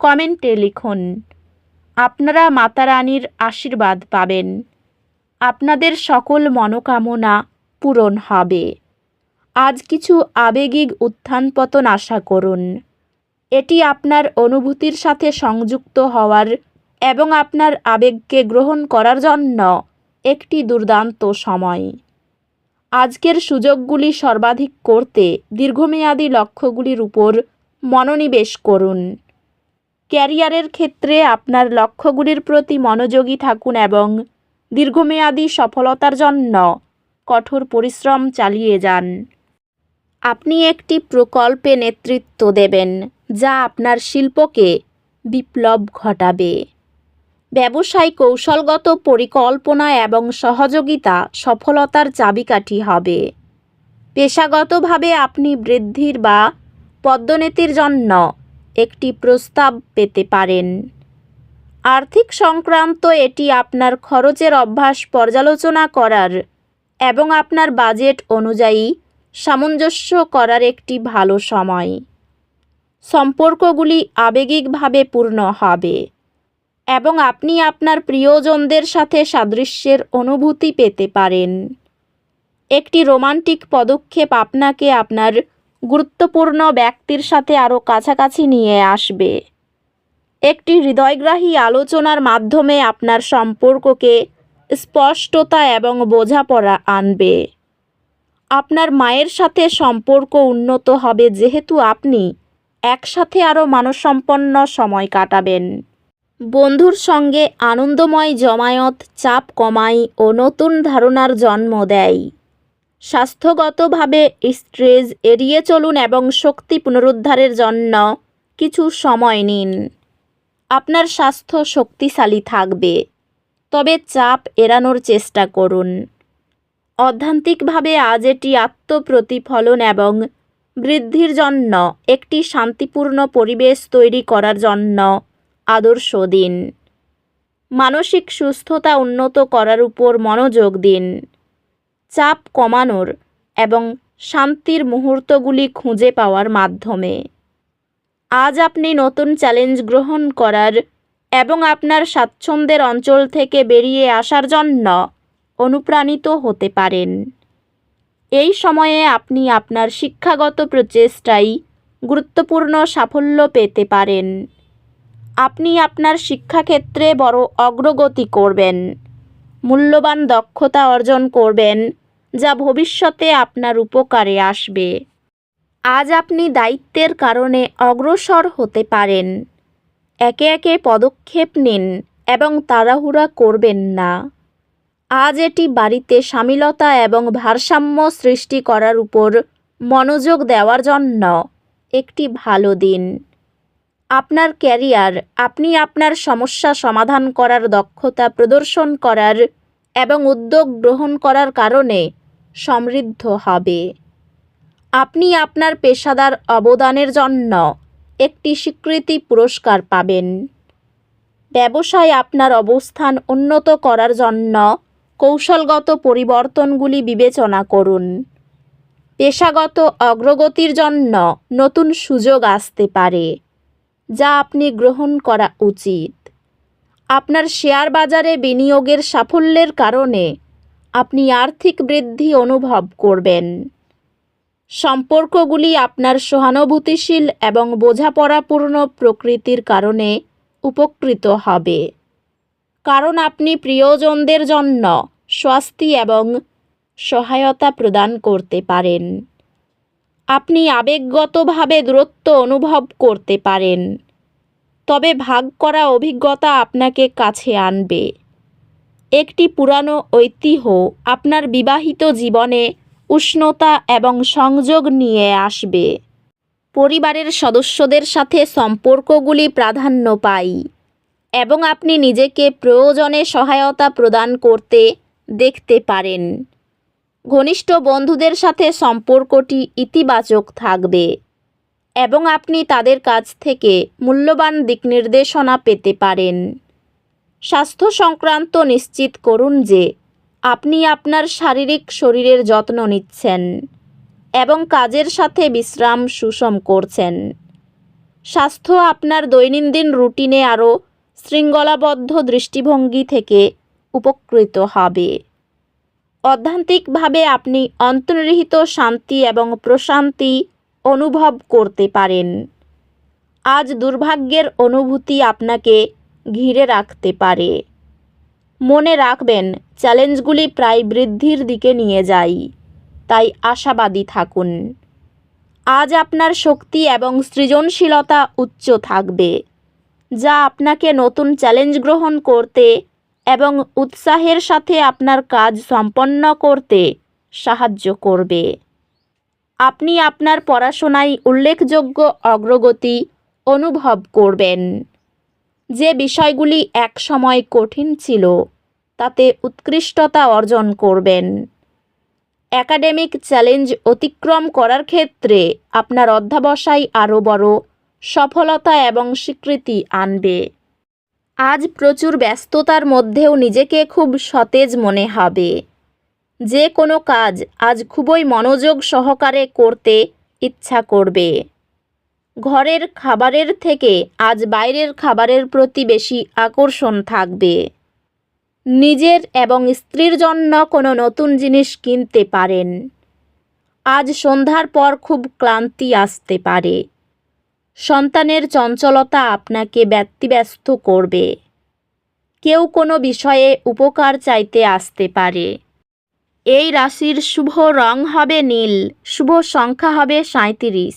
কমেন্টে লিখুন, আপনারা মাতা রানীর আশীর্বাদ পাবেন। আপনাদের সকল মনোকামনা পূরণ হবে। আজ কিছু আবেগিক উত্থান পতন আশা করুন। এটি আপনার অনুভূতির সাথে সংযুক্ত হওয়ার এবং আপনার আবেগকে গ্রহণ করার জন্য একটি দুর্দান্ত সময়। আজকের সুযোগগুলি সর্বাধিক করতে দীর্ঘমেয়াদী লক্ষ্যগুলির উপর মনোনিবেশ করুন। ক্যারিয়ারের ক্ষেত্রে আপনার লক্ষ্যগুলির প্রতি মনোযোগী থাকুন এবং দীর্ঘমেয়াদী সফলতার জন্য কঠোর পরিশ্রম চালিয়ে যান। আপনি একটি প্রকল্পে নেতৃত্ব দেবেন, যা আপনার শিল্পকে বিপ্লব ঘটাবে। ব্যবসায় কৌশলগত পরিকল্পনা এবং সহযোগিতা সফলতার চাবিকাঠি হবে। পেশাগতভাবে আপনি বৃদ্ধির বা পদ্মনীতির জন্য একটি প্রস্তাব পেতে পারেন। আর্থিক সংক্রান্ত এটি আপনার খরচের অভ্যাস পর্যালোচনা করার এবং আপনার বাজেট অনুযায়ী সামঞ্জস্য করার একটি ভালো সময়। সম্পর্কগুলি আবেগিকভাবে পূর্ণ হবে এবং আপনি আপনার প্রিয়জনদের সাথে সাদৃশ্যের অনুভূতি পেতে পারেন। একটি রোমান্টিক পদক্ষেপ আপনাকে আপনার গুরুত্বপূর্ণ ব্যক্তির সাথে আরও কাছাকাছি নিয়ে আসবে। একটি হৃদয়গ্রাহী আলোচনার মাধ্যমে আপনার সম্পর্ককে স্পষ্টতা এবং বোঝাপড়া আনবে। আপনার মায়ের সাথে সম্পর্ক উন্নত হবে যেহেতু আপনি একসাথে আরও মানসম্পন্ন সময় কাটাবেন। বন্ধুর সঙ্গে আনন্দময় জমায়েত, চাপ কমায় ও নতুন ধারণার জন্ম দেয়। স্বাস্থ্যগতভাবে স্ট্রেস এড়িয়ে চলুন এবং শক্তি পুনরুদ্ধারের জন্য কিছু সময় নিন। আপনার স্বাস্থ্য শক্তিশালী থাকবে, তবে চাপ এড়ানোর চেষ্টা করুন। অধ্যান্তিকভাবে আজ এটি আত্মপ্রতিফলন এবং বৃদ্ধির জন্য একটি শান্তিপূর্ণ পরিবেশ তৈরি করার জন্য আদর্শ দিন। মানসিক সুস্থতা উন্নত করার উপর মনোযোগ দিন। চাপ কমানোর এবং শান্তির মুহূর্তগুলি খুঁজে পাওয়ার মাধ্যমে। আজ আপনি নতুন চ্যালেঞ্জ গ্রহণ করার এবং আপনার স্বাচ্ছন্দ্যের অঞ্চল থেকে বেরিয়ে আসার জন্য অনুপ্রাণিত হতে পারেন। এই সময়ে আপনি আপনার শিক্ষাগত প্রচেষ্টায় গুরুত্বপূর্ণ সাফল্য পেতে পারেন। আপনি আপনার শিক্ষাক্ষেত্রে বড় অগ্রগতি করবেন, মূল্যবান দক্ষতা অর্জন করবেন যা ভবিষ্যতে আপনার উপকারে আসবে। আজ আপনি দায়িত্বের কারণে অগ্রসর হতে পারেন। একে একে পদক্ষেপ নিন এবং তাড়াহুড়া করবেন না। আজ এটি বাড়িতে সামিলতা এবং ভারসাম্য সৃষ্টি করার উপর মনোযোগ দেওয়ার জন্য একটি ভালো দিন। আপনার ক্যারিয়ার, আপনি আপনার সমস্যা সমাধান করার দক্ষতা প্রদর্শন করার এবং উদ্যোগ গ্রহণ করার কারণে সমৃদ্ধ হবে। আপনি আপনার পেশাদার অবদানের জন্য একটি স্বীকৃতি পুরস্কার পাবেন। ব্যবসায় আপনার অবস্থান উন্নত করার জন্য কৌশলগত পরিবর্তনগুলি বিবেচনা করুন। পেশাগত অগ্রগতির জন্য নতুন সুযোগ আসতে পারে, যা আপনি গ্রহণ করা উচিত। আপনার শেয়ার বাজারে বিনিয়োগের সাফল্যের কারণে আপনি আর্থিক বৃদ্ধি অনুভব করবেন। সম্পর্কগুলি আপনার সহানুভূতিশীল এবং বোঝাপড়াপূর্ণ প্রকৃতির কারণে উপকৃত হবে। কারণ আপনি প্রিয়জনদের জন্য স্বাস্থ্য এবং সহায়তা প্রদান করতে পারেন। আপনি আবেগগতভাবে দূরত্ব অনুভব করতে পারেন। তবে ভাগ করা অভিজ্ঞতা আপনাকে কাছে আনবে। একটি পুরানো ঐতিহ্য আপনার বিবাহিত জীবনে উষ্ণতা এবং সংযোগ নিয়ে আসবে। পরিবারের সদস্যদের সাথে সম্পর্কগুলি প্রাধান্য পায় এবং আপনি নিজেকে প্রয়োজনে সহায়তা প্রদান করতে দেখতে পারেন। ঘনিষ্ঠ বন্ধুদের সাথে সম্পর্কটি ইতিবাচক থাকবে এবং আপনি তাদের কাছ থেকে মূল্যবান দিক নির্দেশনা পেতে পারেন। স্বাস্থ্য সংক্রান্ত নিশ্চিত করুন যে আপনি আপনার শারীরিক শরীরের যত্ন নিচ্ছেন এবং কাজের সাথে বিশ্রাম সুষম করছেন। স্বাস্থ্য আপনার দৈনন্দিন রুটিনে আরও শৃঙ্খলাবদ্ধ দৃষ্টিভঙ্গি থেকে উপকৃত হবে। অধ্যান্তিকভাবে আপনি অন্তর্নিহিত শান্তি এবং প্রশান্তি অনুভব করতে পারেন। আজ দুর্ভাগ্যের অনুভূতি আপনাকে ঘিরে রাখতে পারে। মনে রাখবেন, চ্যালেঞ্জগুলি প্রায় বৃদ্ধির দিকে নিয়ে যায়। তাই আশাবাদী থাকুন। আজ আপনার শক্তি এবং সৃজনশীলতা উচ্চ থাকবে, যা আপনাকে নতুন চ্যালেঞ্জ গ্রহণ করতে এবং উৎসাহের সাথে আপনার কাজ সম্পন্ন করতে সাহায্য করবে। আপনি আপনার পড়াশোনায় উল্লেখযোগ্য অগ্রগতি অনুভব করবেন। যে বিষয়গুলি একসময় কঠিন ছিল, তাতে উৎকৃষ্টতা অর্জন করবেন। একাডেমিক চ্যালেঞ্জ অতিক্রম করার ক্ষেত্রে আপনার অধ্যাবসায় আরও বড় সফলতা এবং স্বীকৃতি আনবে। আজ প্রচুর ব্যস্ততার মধ্যেও নিজেকে খুব সতেজ মনে হবে। যে কোনো কাজ আজ খুবই মনোযোগ সহকারে করতে ইচ্ছা করবে। ঘরের খাবারের থেকে আজ বাইরের খাবারের প্রতি বেশি আকর্ষণ থাকবে। নিজের এবং স্ত্রীর জন্য কোনো নতুন জিনিস কিনতে পারেন। আজ সন্ধ্যার পর খুব ক্লান্তি আসতে পারে। সন্তানের চঞ্চলতা আপনাকে ব্যতিব্যস্ত করবে। কেউ কোনো বিষয়ে উপকার চাইতে আসতে পারে। এই রাশির শুভ রং হবে নীল, শুভ সংখ্যা হবে সাঁত্রিশ